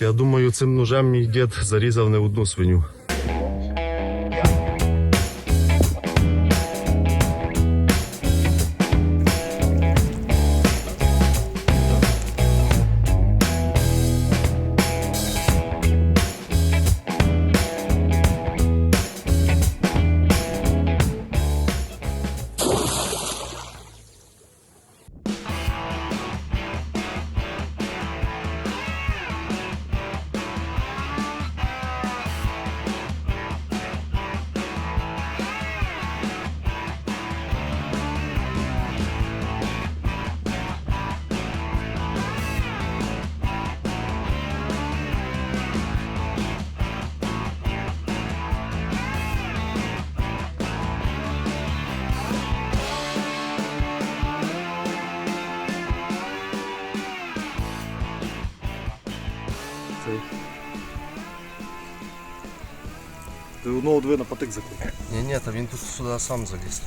Я думаю, цим ножем мій дід зарізав не одну свиню. Ти одного дві на патик закрив. Ні, ні, та він тут сюди сам заліз.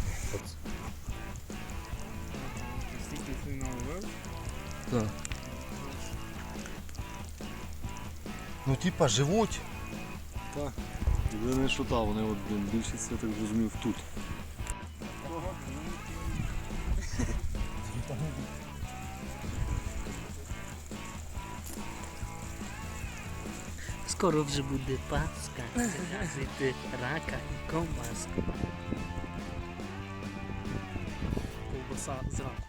Так. Ну, типа, живуть. Так. Єдине, що та, вони от, блін, більшість, я так зрозумів, тут. Скоро вже буде Пасха, звідти рака і ковбаска. Ковбаса зранку.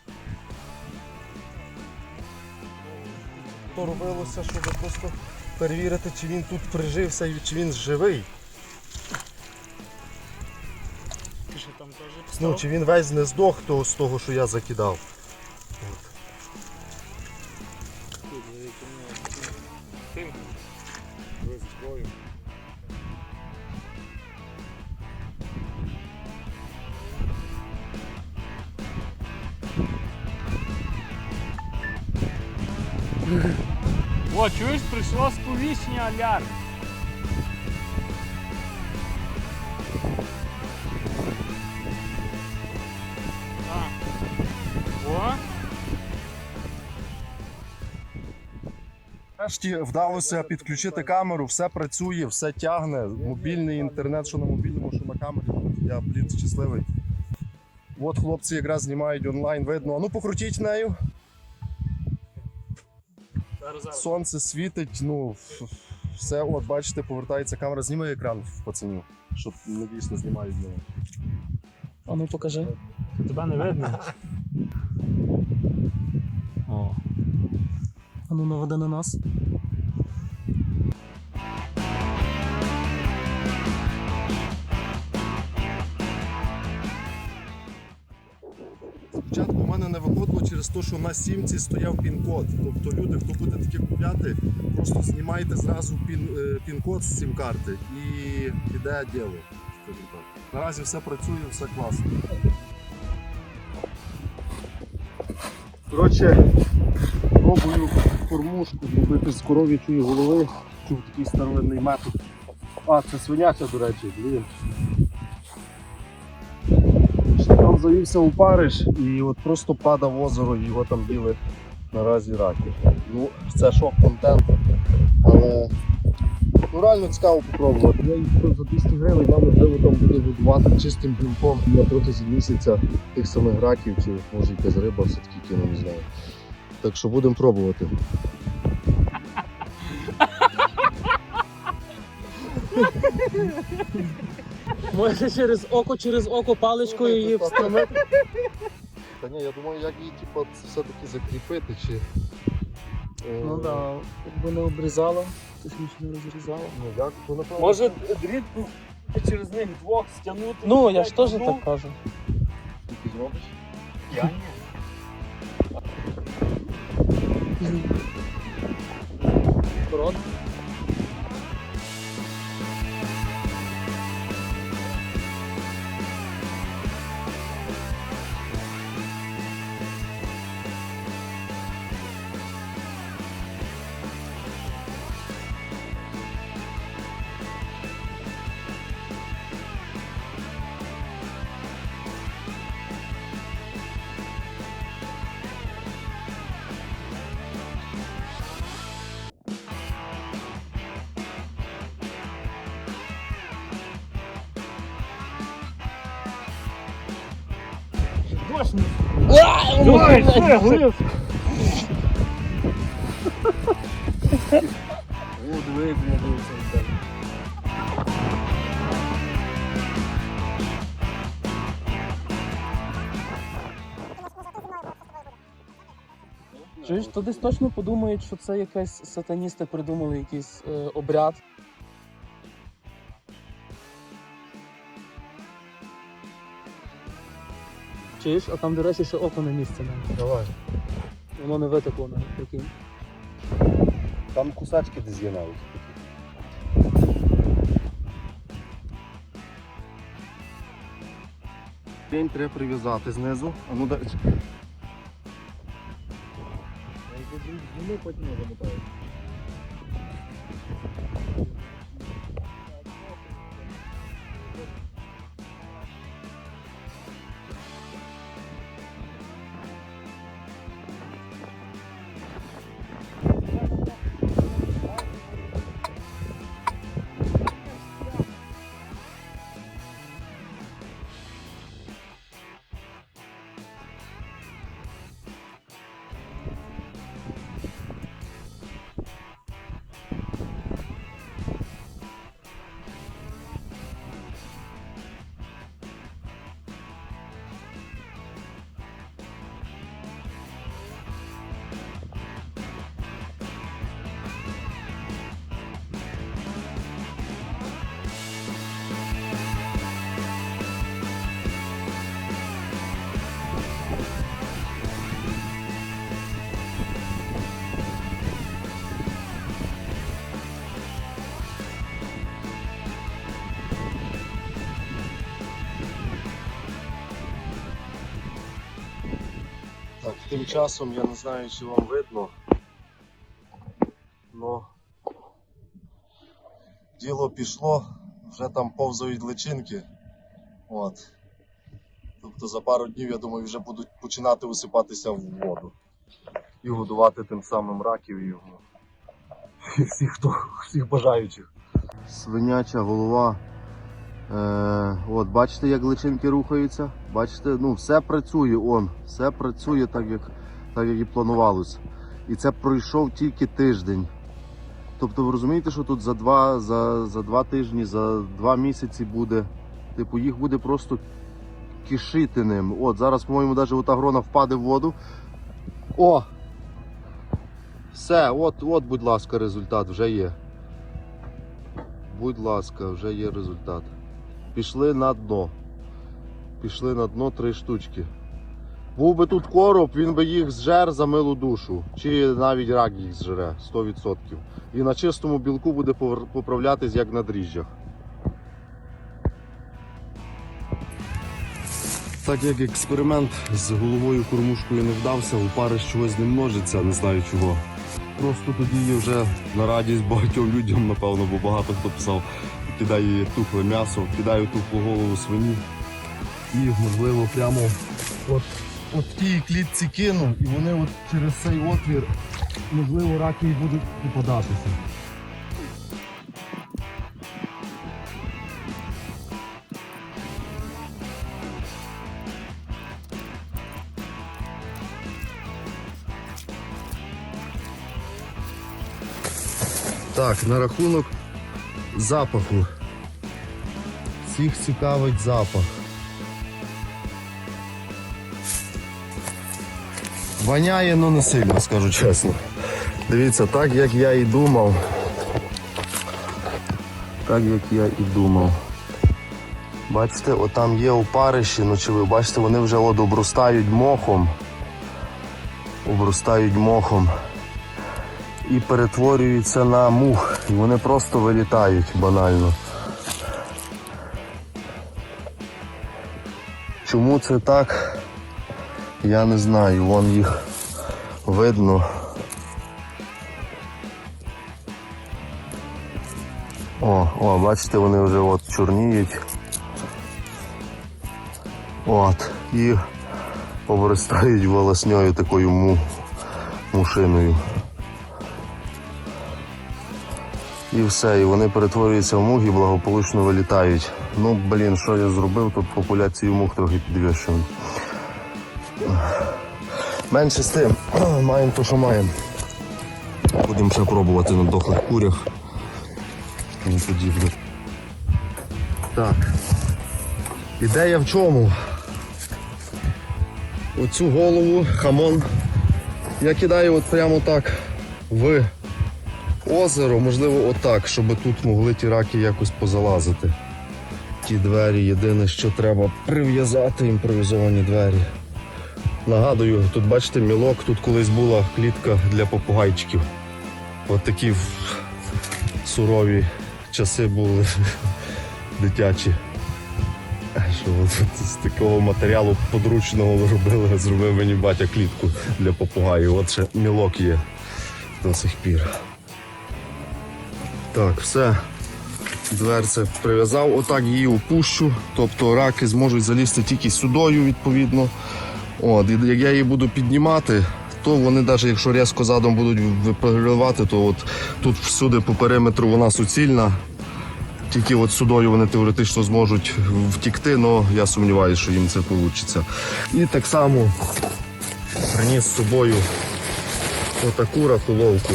То робилося, щоб просто перевірити, чи він тут прижився і чи він живий. Ти що там теж Ну, чи він весь не здох того, з того, що я закидав. О, чуєш, прийшло сповіщення алярм. Нарешті вдалося підключити камеру, все працює, все тягне. Мобільний інтернет, що на мобільному, що на камері. Я, блін, щасливий. От хлопці якраз знімають онлайн, видно. А ну покрутіть нею. Сонце світить, ну все, от бачите, повертається камера, зніми екран в пацанів, щоб не знімають мене. А ну покажи. тебе не видно. О. А ну наведи на нас. Те, що на сімці стояв пін-код. Тобто люди, хто буде таке купляти, просто знімайте зразу е, пін-код з сім-карти і піде діло. Наразі все працює, все класно. Коротше, пробую кормушку зробити з коров'ячої голови. Чув такий старовинний метод. А, це свиняча, до речі, блін. Завівся у Париж і от просто падав озеро, його там біли наразі раки. Ну, це шок-контент, але ну, реально цікаво попробувати. Я їх за 200 гривень, нам можливо там буде годувати чистим білком на протязі місяця тих самих раків, чи може якась риба все-таки кину, не знаю. Так що будемо пробувати. Може через око, через око паличкою її встромити. Та ні, я думаю, як її типу, все-таки закріпити, чи. е, Ну так, якби не обрізала, точніше не розрізала. Ну, як, то напевно. Може дріт через них двох стягнути. Ну, я ж теж Ну, так кажу. ти зробиш? Я ні. Корот. Давай, все, глиб. О, диви, бля, дивися. Чуєш, то десь точно подумають, що це якась сатаністи придумали якийсь е, обряд. Чуєш, а там, до речі, ще око на місце не. Давай. Воно не витекло навіть, прикинь. Там кусачки десь є навіть. Пень треба прив'язати знизу. А ну дай. Так, тим часом я не знаю, чи вам видно. Но діло пішло, вже там повзають личинки. От. Тобто за пару днів, я думаю, вже будуть починати висипатися в воду. І годувати тим самим раків і. І всіх, хто, всіх бажаючих. Свиняча голова. Е, от, бачите, як личинки рухаються? Бачите, ну все працює, он, все працює так, як, так, як і планувалося. І це пройшов тільки тиждень. Тобто ви розумієте, що тут за два, за, за два тижні, за два місяці буде. Типу, їх буде просто кишити ним. От, зараз, по-моєму, навіть ота грона впаде в воду. О! Все, от, от, будь ласка, результат вже є. Будь ласка, вже є результат. Пішли на дно. Пішли на дно три штучки. Був би тут короб, він би їх зжер за милу душу. Чи навіть рак їх зжере 100%. І на чистому білку буде поправлятись як на дріжджах. Так як експеримент з головою кормушкою не вдався, опариш чогось не множиться, не знаю чого. Просто тоді вже на радість багатьом людям, напевно, бо багато хто писав, кидає тухле м'ясо, кидаю тухлу голову свині. І можливо прямо от, от тій клітці кину, і вони от через цей отвір, можливо, раки будуть попадатися. Так, на рахунок запаху. Всіх цікавить запах. Воняє, але не сильно, скажу чесно. Дивіться, так як я і думав. Так як я і думав. Бачите, отам є опариші, ну чи ви бачите, вони вже от обростають мохом. Обростають мохом і перетворюються на мух. І вони просто вилітають банально. Чому це так? Я не знаю, вон їх видно. О, о, бачите, вони вже от чорніють. От, і обростають волосньою такою му, мушиною. І все, і вони перетворюються в мух і благополучно вилітають. Ну, блін, що я зробив, тут популяцію мух трохи підвищую. Менше з тим, маємо то, що маємо. Будемо ще пробувати на дохлих курях. Тому подібне. Так. Ідея в чому? Оцю голову, хамон, я кидаю от прямо так в озеро, можливо, отак, щоб тут могли ті раки якось позалазити. Ті двері єдине, що треба прив'язати імпровізовані двері. Нагадую, тут бачите мілок, тут колись була клітка для попугайчиків. От такі сурові часи були дитячі. Що от з такого матеріалу подручного робили, зробив мені батя клітку для попугаїв. От ще мілок є до сих пір. Так, все. Дверце прив'язав, отак її опущу. Тобто раки зможуть залізти тільки сюдою, відповідно. От, і як я її буду піднімати, то вони навіть якщо різко задом будуть випривати, то от тут всюди по периметру вона суцільна. Тільки от сюдою вони теоретично зможуть втікти, але я сумніваюся, що їм це вийде. І так само приніс з собою отаку раколовку.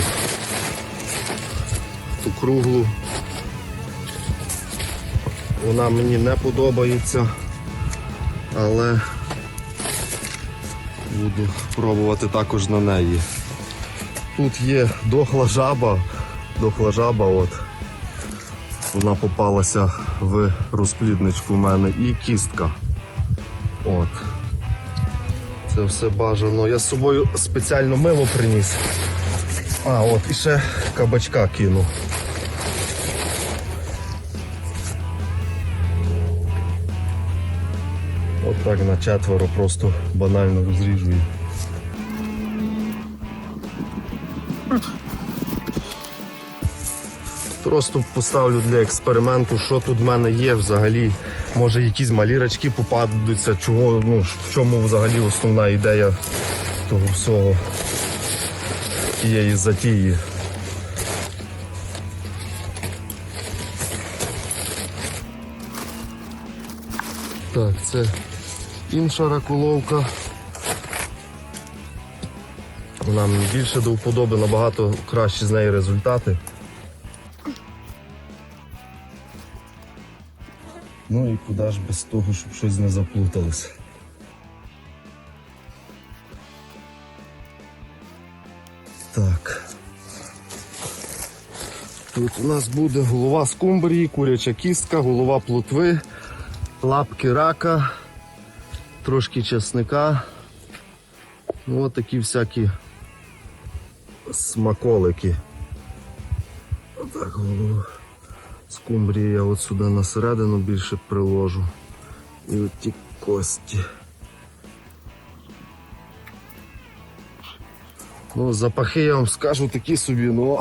Круглу. Вона мені не подобається, але буду пробувати також на неї. Тут є дохла жаба, дохла жаба, от. Вона попалася в розплідничку в мене і кістка. От. Це все бажано. Я з собою спеціально мило приніс. А, от, і ще кабачка кину. Так на четверо просто банально розріжу. Просто поставлю для експерименту, що тут в мене є взагалі. Може якісь малі рачки попадуться, чого, ну, в чому взагалі основна ідея того всього тієї затії. Так, це інша ракуловка. Вона мені більше до вподоби, набагато кращі з неї результати. Ну і куди ж без того, щоб щось не заплуталося. Так. Тут у нас буде голова скумбрії, куряча кістка, голова плотви, лапки рака, трошки чесника. Ну, от такі всякі смаколики. Отак. Скумбрії я от сюди на середину більше приложу. І от ті кості. Ну, запахи я вам скажу такі собі, ну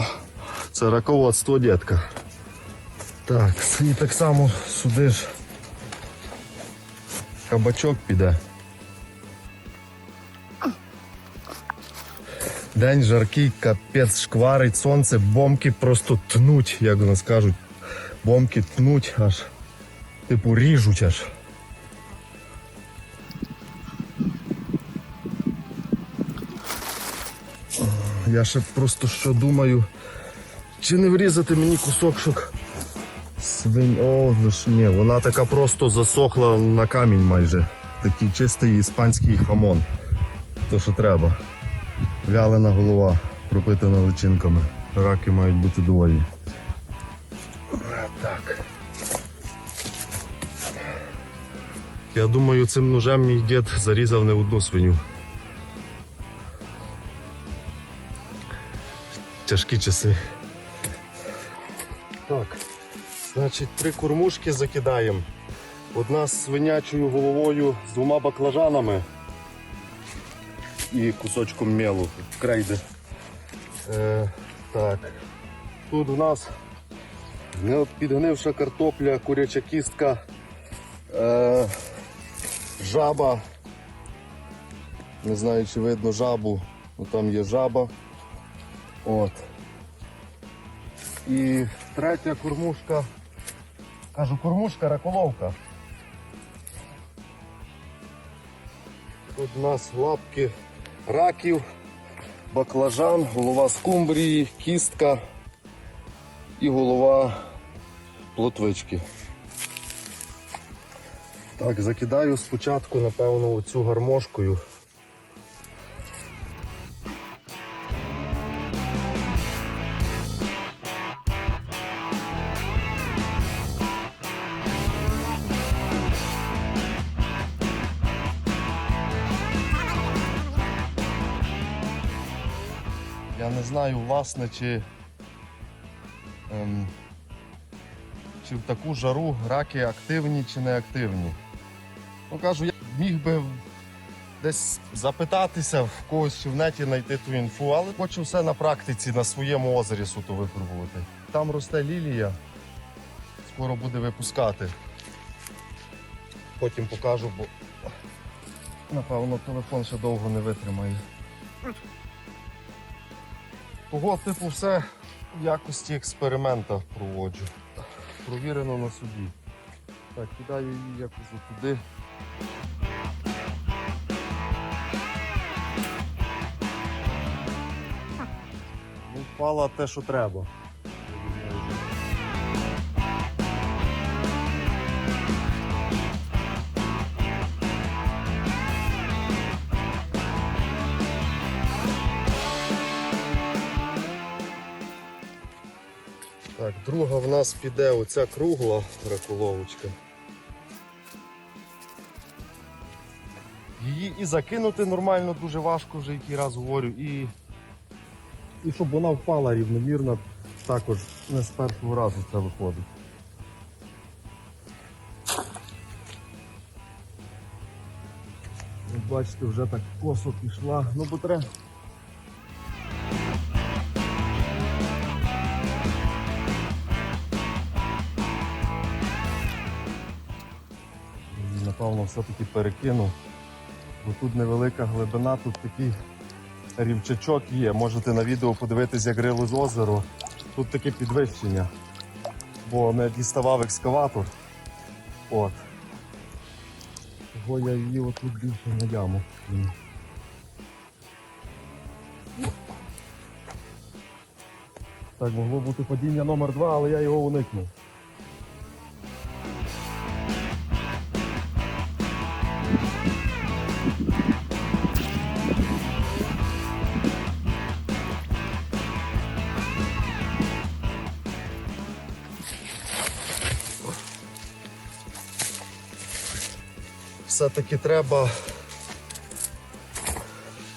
це раководство, дітка. Так, і так само сюди ж кабачок піде. День жаркий, капець шкварить, сонце, бомки просто тнуть, як у нас кажуть. Бомки тнуть аж. Типу ріжуть аж. Я ще просто що думаю, чи не врізати мені кусок, щоб свинь. О, ж ні, вона така просто засохла на камінь майже. Такий чистий іспанський хамон. То, що треба. Вялена голова, пропитана личинками. Раки мають бути довольні. Так. Я думаю, цим ножем мій дід зарізав не одну свиню. Тяжкі часи. Так, значить, три кормушки закидаємо. Одна з свинячою головою з двома баклажанами і кусочком мелу крейди. Е, так. Тут у нас підгнивша картопля, куряча кістка, е, жаба. Не знаю, чи видно жабу, ну там є жаба. От. І третя кормушка. Кажу, кормушка, раколовка. Тут у нас лапки раків, баклажан, голова скумбрії, кістка і голова плотвички. Так, закидаю спочатку, напевно, оцю гармошкою. Знаю, власне, чи, ем, чи в таку жару раки активні чи не активні. Ну кажу, я міг би десь запитатися в когось чи в неті знайти ту інфу, але хочу все на практиці, на своєму озері суто випробувати. Там росте лілія, скоро буде випускати. Потім покажу, бо напевно телефон ще довго не витримає. Того типу все в якості експеримента проводжу. Провірено на собі. Так, кидаю її якось туди. Впала те, що треба. Друга в нас піде оця кругла раколовочка. Її і закинути нормально дуже важко, вже який раз говорю, і, і щоб вона впала рівномірно, також не з першого разу це виходить. Бачите, вже так косо пішла. Ну бо треба все-таки перекину. Бо тут невелика глибина, тут такий рівчачок є. Можете на відео подивитись, як рило з озеро. Тут таке підвищення. Бо не діставав екскаватор. От. Того я її отут більше на яму. Так, могло бути падіння номер два, але я його уникнув. Все-таки треба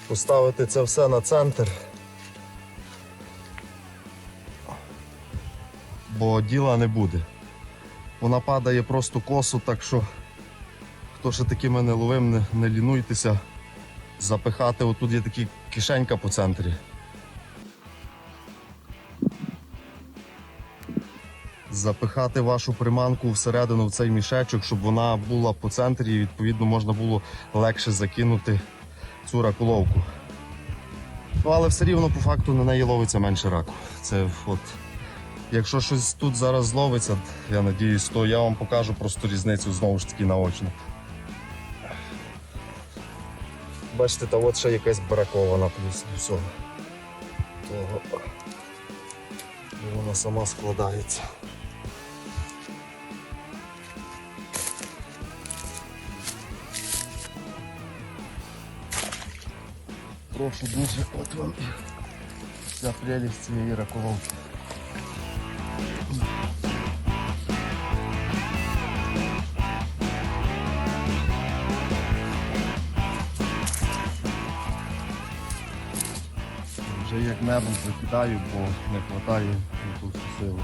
поставити це все на центр. Бо діла не буде. Вона падає просто косо, так що хто ще такими не ловив, не, не лінуйтеся запихати. Отут є така кишенька по центрі. Запихати вашу приманку всередину в цей мішечок, щоб вона була по центрі і відповідно можна було легше закинути цю раколовку. Ну, але все рівно по факту на неї ловиться менше раку. Це от. Якщо щось тут зараз зловиться, я надіюсь, то я вам покажу просто різницю знову ж таки наочно. Бачите, та от ще якась бракована плюс до всього. Того. Вона сама складається. Прошу дуже, от вам вся прелість цієї раколовки. Вже як небо закидаю, бо не вистачає на ту всю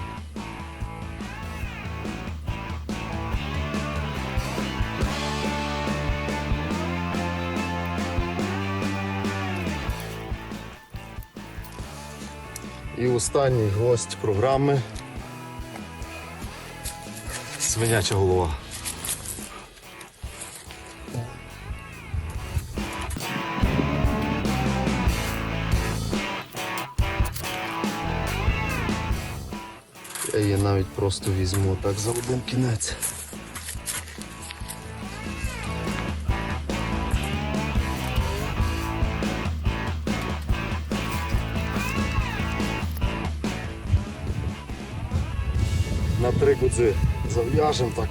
І останній гость програми свиняча голова. Я її навіть просто візьму так за один кінець. Гудзи. Зав'яжемо так.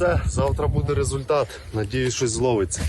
Все, завтра буде результат. Надіюсь, щось зловиться.